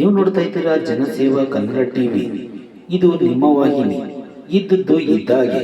ನೀವು ನೋಡ್ತಾ ಇದ್ದೀರಾ ಜನಸೇವಾ ಕನ್ನಡ ಟಿವಿ. ಇದು ನಿಮ್ಮ ವಾಹಿನಿ. ಇದ್ದದ್ದು ಇದ್ದಾಗೆ.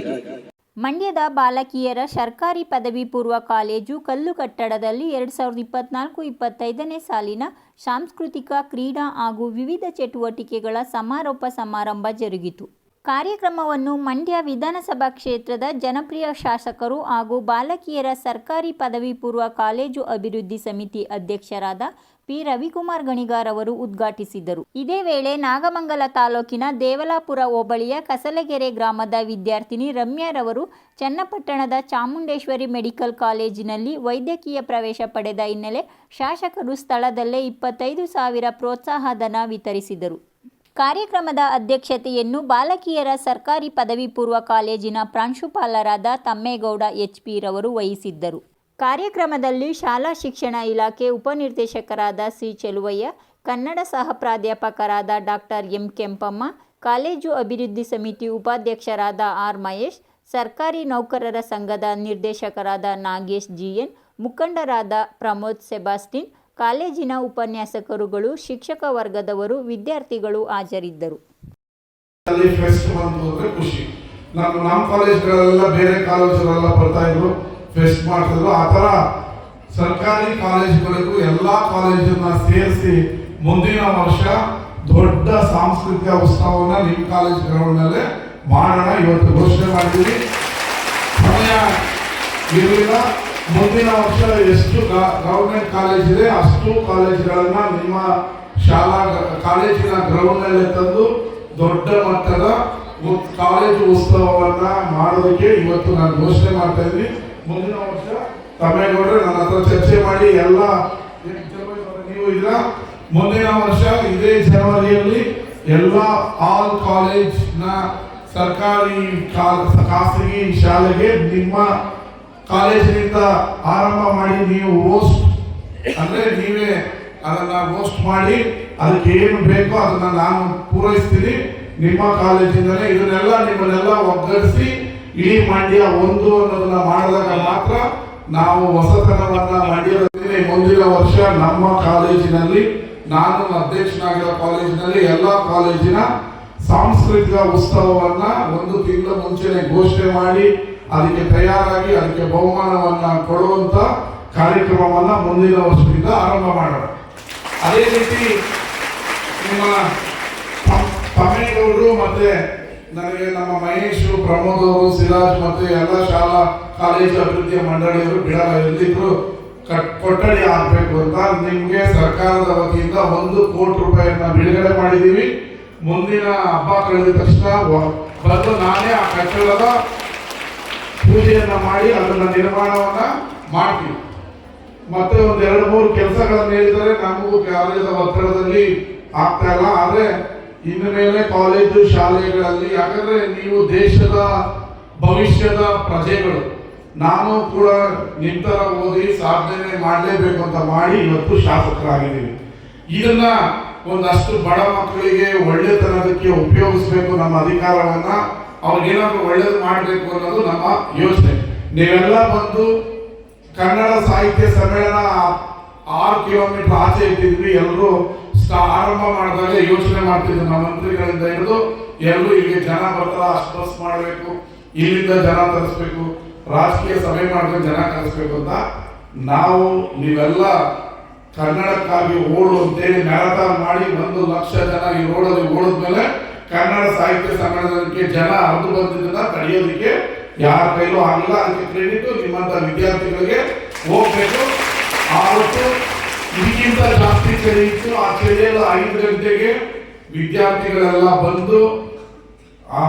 ಮಂಡ್ಯದ ಬಾಲಕಿಯರ ಸರ್ಕಾರಿ ಪದವಿ ಪೂರ್ವ ಕಾಲೇಜು ಕಲ್ಲು ಕಟ್ಟಡದಲ್ಲಿ ಎರಡು ಸಾವಿರದ ಇಪ್ಪತ್ನಾಲ್ಕು ಇಪ್ಪತ್ತೈದನೇ ಸಾಲಿನ ಸಾಂಸ್ಕೃತಿಕ ಕ್ರೀಡಾ ಹಾಗೂ ವಿವಿಧ ಚಟುವಟಿಕೆಗಳ ಸಮಾರೋಪ ಸಮಾರಂಭ ಜರುಗಿತು. ಕಾರ್ಯಕ್ರಮವನ್ನು ಮಂಡ್ಯ ವಿಧಾನಸಭಾ ಕ್ಷೇತ್ರದ ಜನಪ್ರಿಯ ಶಾಸಕರು ಹಾಗೂ ಬಾಲಕಿಯರ ಸರ್ಕಾರಿ ಪದವಿ ಪೂರ್ವ ಕಾಲೇಜು ಅಭಿವೃದ್ಧಿ ಸಮಿತಿ ಅಧ್ಯಕ್ಷರಾದ ಪಿ. ರವಿಕುಮಾರ್ ಗಣಿಗಾರ್ ಅವರು ಉದ್ಘಾಟಿಸಿದರು. ಇದೇ ವೇಳೆ ನಾಗಮಂಗಲ ತಾಲೂಕಿನ ದೇವಲಾಪುರ ಹೋಬಳಿಯ ಕಸಲಗೆರೆ ಗ್ರಾಮದ ವಿದ್ಯಾರ್ಥಿನಿ ರಮ್ಯಾರವರು ಚನ್ನಪಟ್ಟಣದ ಚಾಮುಂಡೇಶ್ವರಿ ಮೆಡಿಕಲ್ ಕಾಲೇಜಿನಲ್ಲಿ ವೈದ್ಯಕೀಯ ಪ್ರವೇಶ ಪಡೆದ ಹಿನ್ನೆಲೆ ಶಾಸಕರು ಸ್ಥಳದಲ್ಲೇ ಇಪ್ಪತ್ತೈದು ಸಾವಿರ ಪ್ರೋತ್ಸಾಹ ಧನ ವಿತರಿಸಿದರು. ಕಾರ್ಯಕ್ರಮದ ಅಧ್ಯಕ್ಷತೆಯನ್ನು ಬಾಲಕಿಯರ ಸರ್ಕಾರಿ ಪದವಿ ಪೂರ್ವ ಕಾಲೇಜಿನ ಪ್ರಾಂಶುಪಾಲರಾದ ತಮ್ಮೇಗೌಡ ಎಚ್ ಪಿ ರವರು ವಹಿಸಿದ್ದರು. ಕಾರ್ಯಕ್ರಮದಲ್ಲಿ ಶಾಲಾ ಶಿಕ್ಷಣ ಇಲಾಖೆ ಉಪನಿರ್ದೇಶಕರಾದ ಸಿ ಚೆಲುವಯ್ಯ, ಕನ್ನಡ ಸಹ ಪ್ರಾಧ್ಯಾಪಕರಾದ ಡಾಕ್ಟರ್ ಎಂ ಕೆಂಪಮ್ಮ, ಕಾಲೇಜು ಅಭಿವೃದ್ಧಿ ಸಮಿತಿ ಉಪಾಧ್ಯಕ್ಷರಾದ ಆರ್ ಮಹೇಶ್, ಸರ್ಕಾರಿ ನೌಕರರ ಸಂಘದ ನಿರ್ದೇಶಕರಾದ ನಾಗೇಶ್ ಜಿಎನ್ ಮುಖಂಡರಾದ ಪ್ರಮೋದ್ ಸೆಬಾಸ್ಟಿನ್ ಕಾಲೇಜಿನ ಉಪನ್ಯಾಸಕರುಗಳು, ಶಿಕ್ಷಕ ವರ್ಗದವರು, ವಿದ್ಯಾರ್ಥಿಗಳು ಹಾಜರಿದ್ದರು. ನಮ್ಮ ಬೇರೆ ಫೆಸ್ಟ್ ಸರ್ಕಾರಿ ಕಾಲೇಜ್ಗಳಿಗೂ ಎಲ್ಲ ಕಾಲೇಜನ್ನ ಸೇರಿಸಿ ಮುಂದಿನ ವರ್ಷ ದೊಡ್ಡ ಸಾಂಸ್ಕೃತಿಕ ಉತ್ಸವವನ್ನ ನಿಮ್ಮ ಕಾಲೇಜ್ ಗ್ರೌಂಡ್ನಲ್ಲೇ ಮಾಡೋಣ. ಇವತ್ತು ಘೋಷಣೆ ಮಾಡಿದ್ದೀವಿ ಸಮಯ ಇರಲಿಲ್ಲ. ಮುಂದಿನ ವರ್ಷ ಎಷ್ಟು ಗೌರ್ಮೆಂಟ್ ಕಾಲೇಜ್ ಇದೆ, ಅಷ್ಟು ಕಾಲೇಜ್ಗಳನ್ನ ನಿಮ್ಮ ಶಾಲಾ, ಕಾಲೇಜಿನ ಗ್ರೌಂಡ್ನಲ್ಲೇ ತಂದು ದೊಡ್ಡ ಮಟ್ಟದ ಕಾಲೇಜು ಉತ್ಸವವನ್ನ ಮಾಡೋದಕ್ಕೆ ಇವತ್ತು ನಾನು ಘೋಷಣೆ ಮಾಡ್ತಾ ಇದ್ದೀನಿ. ಮುಂದಿನ ವರ್ಷ ತಮ್ಮೇಗೌಡ್ರೆ ನನ್ನ ಹತ್ರ ಚರ್ಚೆ ಮಾಡಿ ಎಲ್ಲ ನೀವು ಇಲ್ಲ ಮುಂದಿನ ವರ್ಷ ಇದೇ ಜನವರಿಯಲ್ಲಿ ಎಲ್ಲ ಆಲ್ ಕಾಲೇಜ್ನ ಸರ್ಕಾರಿ ಖಾಸಗಿ ಶಾಲೆಗೆ ನಿಮ್ಮ ಕಾಲೇಜಿನಿಂದ ಆರಂಭ ಮಾಡಿ ನೀವು ಹೋಸ್ಟ್ ಅಂದ್ರೆ ನೀವೇ ಅದನ್ನ ಹೋಸ್ಟ್ ಮಾಡಿ ಅದಕ್ಕೆ ಏನು ಬೇಕೋ ಅದನ್ನ ನಾನು ಪೂರೈಸ್ತೀನಿ. ನಿಮ್ಮ ಕಾಲೇಜಿನಲ್ಲೇ ಇದನ್ನೆಲ್ಲ ನಿಮ್ಮನ್ನೆಲ್ಲ ಒಗ್ಗಡಿಸಿ ಇಡೀ ಮಂಡ್ಯ ಒಂದು ಅನ್ನೋದನ್ನ ಮಾಡಿದಾಗ ಮಾತ್ರ ನಾವು ಹೊಸತನವನ್ನ ಮಂಡ್ಯದಲ್ಲಿ ಮುಂದಿನ ವರ್ಷ ನಮ್ಮ ಕಾಲೇಜಿನಲ್ಲಿ, ನಾನು ಅಧ್ಯಕ್ಷನಾಗಿರೋ ಕಾಲೇಜಿನಲ್ಲಿ ಎಲ್ಲ ಕಾಲೇಜಿನ ಸಾಂಸ್ಕೃತಿಕ ಉತ್ಸವವನ್ನ ಒಂದು ತಿಂಗಳ ಮುಂಚೆನೆ ಘೋಷಣೆ ಮಾಡಿ ಅದಕ್ಕೆ ತಯಾರಾಗಿ ಅದಕ್ಕೆ ಬಹುಮಾನವನ್ನು ಕೊಡುವಂತ ಕಾರ್ಯಕ್ರಮವನ್ನ ಮುಂದಿನ ವರ್ಷದಿಂದ ಆರಂಭ ಮಾಡೋಣ. ಅದೇ ರೀತಿ ನಿಮ್ಮ ತಮ್- ಮತ್ತು ನನಗೆ ನಮ್ಮ ಮಹೇಶ್, ಪ್ರಮೋದ್ ಅವರು ಸಿರಾಜ್ ಮತ್ತು ಎಲ್ಲ ಶಾಲಾ, ಕಾಲೇಜು ಅಭಿವೃದ್ಧಿಯ ಮಂಡಳಿಯವರು ಬಿಡಲ್ಲ ಎಲ್ಲಿದ್ರು ಕಟ್- ಕೊಠಡಿ ಆಗಬೇಕು ಅಂತ ನಿಮಗೆ ಸರ್ಕಾರದ ವತಿಯಿಂದ ಒಂದು ಕೋಟಿ ರೂಪಾಯಿಯನ್ನ ಬಿಡುಗಡೆ ಮಾಡಿದೀವಿ. ಮುಂದಿನ ಹಬ್ಬ ಕಳೆದ ತಕ್ಷಣ ಬಂದು ನಾನೇ ಆ ಕಟ್ಟಡದ ಪೂಜೆಯನ್ನ ಮಾಡಿ ಅದನ್ನ ನಿರ್ಮಾಣವನ್ನ ಮಾಡ್ತೀವಿ. ಮತ್ತೆ ಒಂದು ಎರಡು ಮೂರು ಕೆಲಸಗಳನ್ನು ಹೇಳಿದರೆ ನಮಗೂ ಕಾಲೇಜದ ಒತ್ತಡದಲ್ಲಿ ಆಗ್ತಾ ಇಲ್ಲ. ಆದರೆ ಇನ್ನು ಮೇಲೆ ಕಾಲೇಜು ಶಾಲೆಗಳಲ್ಲಿ, ಯಾಕಂದ್ರೆ ನೀವು ದೇಶದ ಭವಿಷ್ಯದ ಪ್ರಜೆಗಳು, ನಾನು ಕೂಡ ನಿಂತರ ತರ ಓದಿ ಸಾಧನೆ ಮಾಡಲೇಬೇಕು ಅಂತ ಮಾಡಿ ಇವತ್ತು ಶಾಸಕರಾಗಿದ್ದೀವಿ. ಇದನ್ನ ಒಂದಷ್ಟು ಬಡ ಮಕ್ಕಳಿಗೆ ಒಳ್ಳೆತನದಕ್ಕೆ ಉಪಯೋಗಿಸ್ಬೇಕು ನಮ್ಮ ಅಧಿಕಾರವನ್ನ. ಅವ್ರಿಗೇನಾದ್ರೂ ಒಳ್ಳೇದು ಮಾಡಬೇಕು ಅನ್ನೋದು ನಮ್ಮ ಯೋಚನೆ. ನೀವೆಲ್ಲ ಬಂದು ಕನ್ನಡ ಸಾಹಿತ್ಯ ಸಮ್ಮೇಳನ ಆರು ಕಿಲೋಮೀಟರ್ ಆಚೆ ಇಟ್ಟಿದ್ವಿ ಎಲ್ಲರೂ ಆರಂಭ ಮಾಡಿದಾಗ ಯೋಚನೆ ಮಾಡ್ತಿದ್ರು ನಮ್ಮ ಮಂತ್ರಿಗಳಿಂದ ಹಿಡಿದು ಎಲ್ಲರೂ ಇಲ್ಲಿ ಜನ ಬರ್ತಾರ, ಅಷ್ಟು ಬಸ್ ಮಾಡಬೇಕು, ಇಲ್ಲಿಂದ ಜನ ತರಿಸ್ಬೇಕು, ರಾಜಕೀಯ ಸಭೆ ಮಾಡಿದ್ರೆ ಜನ ಕರೆಸ್ಬೇಕು ಅಂತ ನಾವು ನೀವೆಲ್ಲ ಕನ್ನಡಕ್ಕಾಗಿ ಓಡು ಅಂತೇಳಿ ಮ್ಯಾರಥಾನ್ ಮಾಡಿ ಒಂದು ಲಕ್ಷ ಜನ ಈ ರೋಡಲ್ಲಿ ಓಡಿದ್ಮೇಲೆ ಕನ್ನಡ ಸಾಹಿತ್ಯ ಸಮ್ಮೇಳನಕ್ಕೆ ಜನ ಹರಿದು ಬಂದಿದ್ದನ್ನ ತಡೆಯೋದಕ್ಕೆ ಯಾರ ಕೈಲೂ ಆಗಿಲ್ಲ ಅದಕ್ಕೆ ಕ್ರೆಡಿಟ್ ನಿಮ್ಮಂತ ವಿದ್ಯಾರ್ಥಿಗಳಿಗೆ ಹೋಗ್ಬೇಕು. ಆವತ್ತು ಇದಕ್ಕಿಂತ ಜಾಸ್ತಿ ಚಳಿ ಇತ್ತು. ಆ ಚಳಿಯಲ್ಲಿ ಐದು ಗಂಟೆಗೆ ವಿದ್ಯಾರ್ಥಿಗಳೆಲ್ಲ ಬಂದು ಆ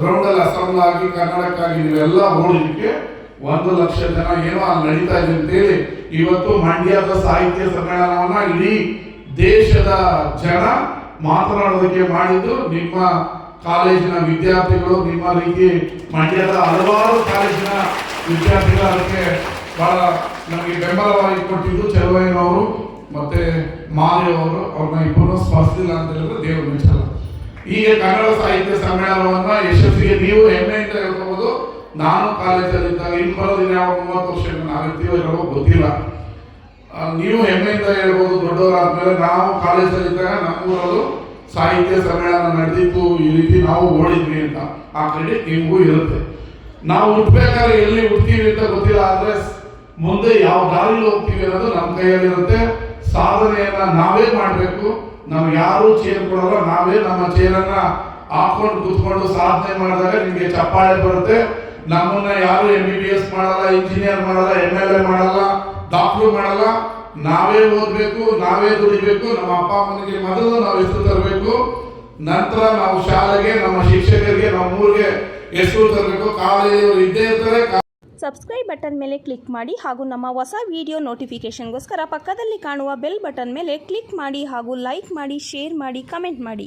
ಗ್ರೌಂಡ್ ಅಲ್ಲಿ ಅಸೆಂಬಲ್ ಆಗಿ ಕನ್ನಡಕ್ಕಾಗಿ ನೀವೆಲ್ಲ ಓಡಲಿಕ್ಕೆ ಒಂದು ಲಕ್ಷ ಜನ ಏನೋ ಅಲ್ಲಿ ನಡೀತಾ ಇದೆ ಅಂತೇಳಿ ಇವತ್ತು ಮಂಡ್ಯದ ಸಾಹಿತ್ಯ ಸಮ್ಮೇಳನವನ್ನ ಇಡೀ ದೇಶದ ಜನ ಮಾತನಾಡೋದಕ್ಕೆ ಮಾಡಿದ್ದು ನಿಮ್ಮ ಕಾಲೇಜಿನ ವಿದ್ಯಾರ್ಥಿಗಳು, ನಿಮ್ಮ ರೀತಿ ಮಂಡ್ಯದ ಹಲವಾರು ಕಾಲೇಜಿನ ವಿದ್ಯಾರ್ಥಿಗಳು ಅದಕ್ಕೆ ಬಹಳ ನಮಗೆ ಬೆಂಬಲವಾಗಿ ಕೊಟ್ಟಿದ್ದು ಚೆಲುವಯ್ಯನವರು ಮತ್ತೆ ಮಾಲೆಯವರು ಅವರು ಅವ್ರನ್ನ ಇಬ್ಬರು ಸ್ಪರ್ಶಿಲ್ಲ ಅಂತ ಹೇಳಿದ್ರೆ ದೇವರು ಮೆಚ್ಚಲ್ಲ. ಈಗ ಕನ್ನಡ ಸಾಹಿತ್ಯ ಸಮ್ಮೇಳನವನ್ನ ಯಶಸ್ವಿಗೆ ನೀವು ಹೆಮ್ಮೆಯಿಂದ ಹೇಳ್ಕೋಬಹುದು ನಾನು ಕಾಲೇಜಲ್ಲಿ ಇದ್ದಾಗ ಇನ್ನು ಯಾವ ಮೂವತ್ತು ವರ್ಷ ನಾವಿರ್ತೀವೋ ಇರೋ ಗೊತ್ತಿಲ್ಲ. ನೀವು ಹೆಮ್ಮೆಯಿಂದ ಹೇಳ್ಬೋದು, ದೊಡ್ಡವರಾದ್ಮೇಲೆ ನಾವು ಕಾಲೇಜಲ್ಲಿ ಇದ್ದಾಗ ನಮ್ಮೂರಲ್ಲೂ ಸಾಹಿತ್ಯ ಸಮ್ಮೇಳನ ನಡೆದಿತ್ತು, ಈ ರೀತಿ ನಾವು ಓಡಿದ್ವಿ ಅಂತ. ಆ ಕ್ರೆಡಿಟ್ ನಿಮಗೂ ಇರುತ್ತೆ. ನಾವು ಹುಟ್ಟಬೇಕಾದ್ರೆ ಎಲ್ಲಿ ಹುಡ್ತೀವಿ ಅಂತ ಗೊತ್ತಿಲ್ಲ, ಆದ್ರೆ ಮುಂದೆ ಯಾವ ದಾರಿಲಿ ಹೋಗ್ತೀವಿ ಅನ್ನೋದು ನಮ್ಮ ಕೈಯಲ್ಲಿರುತ್ತೆ. ಸಾಧನೆಯನ್ನ ನಾವೇ ಮಾಡಬೇಕು. ನಾವು ಯಾರು ಚೇರ್ ಕೊಡಲ್ಲ, ನಾವೇ ನಮ್ಮ ಚೇರನ್ನ ಹಾಕೊಂಡು ಕೂತ್ಕೊಂಡು ಸಾಧನೆ ಮಾಡಿದಾಗ ನಿಮಗೆ ಚಪ್ಪಾಳೆ ಬರುತ್ತೆ. ನಮ್ಮನ್ನ ಯಾರು ಎಂ ಬಿ ಬಿ ಎಸ್ ಮಾಡಲ್ಲ ಇಂಜಿನಿಯರ್ ಮಾಡಲ್ಲ ಎಂ ಎಲ್ ಎ ಮಾಡಲ್ಲ. ಮಾಡಲ್ಲ. ನಾವೇ ಓದಬೇಕು, ನಾವೇ ದುಡಿಬೇಕು, ನಮ್ಮ ಅಪ್ಪ ಅಮ್ಮನಿಗೆ ಮೊದಲು ನಾವು ಹೆಸರು ತರಬೇಕು. ನಂತರ ನಾವು ಶಾಲೆಗೆ, ನಮ್ಮ ಶಿಕ್ಷಕರಿಗೆ, ನಮ್ಮ ಊರಿಗೆ ಹೆಸರು ತರಬೇಕು. ಕಾಲೇಜವರು ಇದ್ದೇ ಇರ್ತಾರೆ. ಸಬ್ಸ್ಕ್ರೈಬ್ ಬಟನ್ ಮೇಲೆ ಕ್ಲಿಕ್ ಮಾಡಿ ಹಾಗೂ ನಮ್ಮ ಹೊಸ ವಿಡಿಯೋ ನೋಟಿಫಿಕೇಶನ್ಗೋಸ್ಕರ ಪಕ್ಕದಲ್ಲಿ ಕಾಣುವ ಬೆಲ್ ಬಟನ್ ಮೇಲೆ ಕ್ಲಿಕ್ ಮಾಡಿ ಹಾಗೂ ಲೈಕ್ ಮಾಡಿ ಶೇರ್ ಮಾಡಿ ಕಮೆಂಟ್ ಮಾಡಿ.